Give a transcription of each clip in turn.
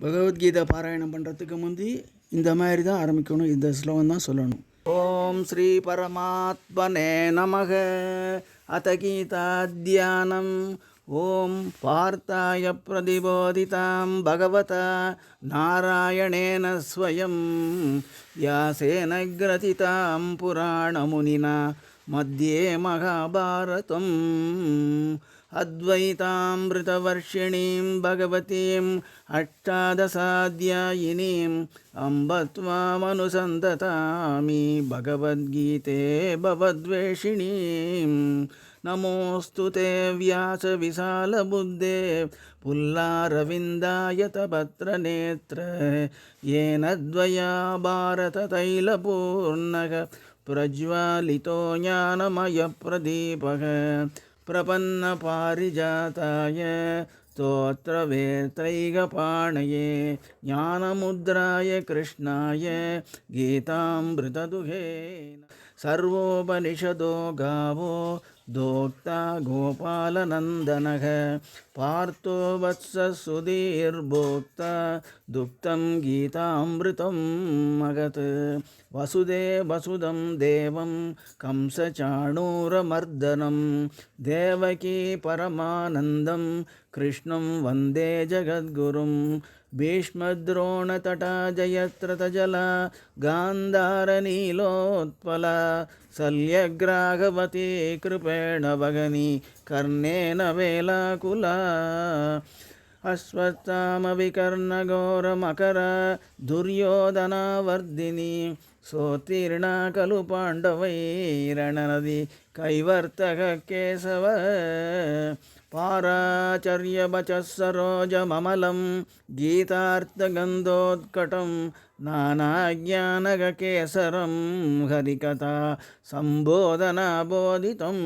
பகவத்கீதை பாராயணம் பண்ணுறதுக்கு முந்தி இந்த மாதிரி தான் ஆரம்பிக்கணும். இந்த ஸ்லோகம் தான் சொல்லணும். ஓம் ஸ்ரீ பரமாத்மனே நமக. அத கீதா தியானம் ஓம் பார்த்தாய பிரதிபோதிதாம். பகவதா நாராயணேன ஸ்வயம். வியாசேன கிரதிதாம் புராணமுனினா. மத்தியே மகாபாரதம். अद्वैतामृतवर्षिणीं भगवतीम् अष्टादशाध्यायिनीम् अम्ब त्वामनुसन्ततामि भगवद्गीते भवद्वेषिणीं नमोऽस्तु ते व्यासविशालबुद्धे पुल्लारविन्दायतपत्रनेत्र येन द्वया भारततैलपूर्णः प्रज्वालितो ज्ञानमयप्रदीपः प्रपन्नपारिजाताय स्तोत्रवेत्रैकपाणये ज्ञानमुद्राय कृष्णाय गीतामृतदुहे सर्वोपनिषदो गावो दोक्ता गोपालनन्दनः पार्थो वत्ससुधीर्भोक्ता दुग्धं गीतामृतं मगत् वसुदे वसुदं देवं कंसचाणूरमर्दनं देवकी परमानन्दं कृष्णं वन्दे जगद्गुरुं भीष्मद्रोणतटा जयत्रतजला गान्धारनीलोत्पला शल्यग्राहवती कृपेण भगनी कर्णेन वेलाकुला अश्वत्थामविकर्णघोरमकर दुर्योधनावर्धिनी सोत्तीर्णा खलु पाण्डवैरणनदी कैवर्तक केशव पाराचर्यवचः सरोजममलं गीतार्थगन्धोत्कटं नानाज्ञानगकेसरं हरिकथा सम्बोधनाबोधितं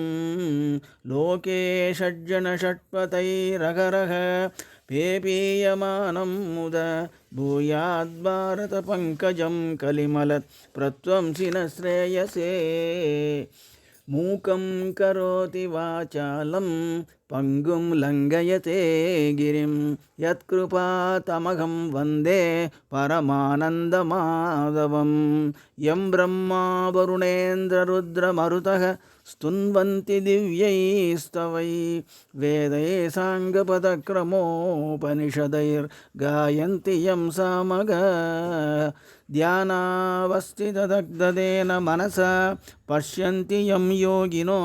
लोके षड्जनषट्पतैरगरः पेपीयमानं मुद भूयाद्भारतपङ्कजं कलिमलत् प्रत्वंसि न श्रेयसे मूकं करोति वाचालं पङ्गुं लङ्घयते गिरिं यत्कृपातमघं वन्दे परमानन्दमाधवं यं ब्रह्मा वरुणेन्द्ररुद्रमरुतः स्तुन्वन्ति दिव्यैस्तवै वेदै साङ्गपदक्रमोपनिषदैर्गायन्ति यं सामग ध्यानावस्थितदग्धदेन मनसा पश्यन्ति यं योगिनो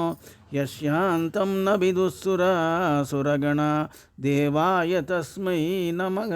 यस्यान्तं न विदुःसुरासुरगणा देवाय तस्मै नमः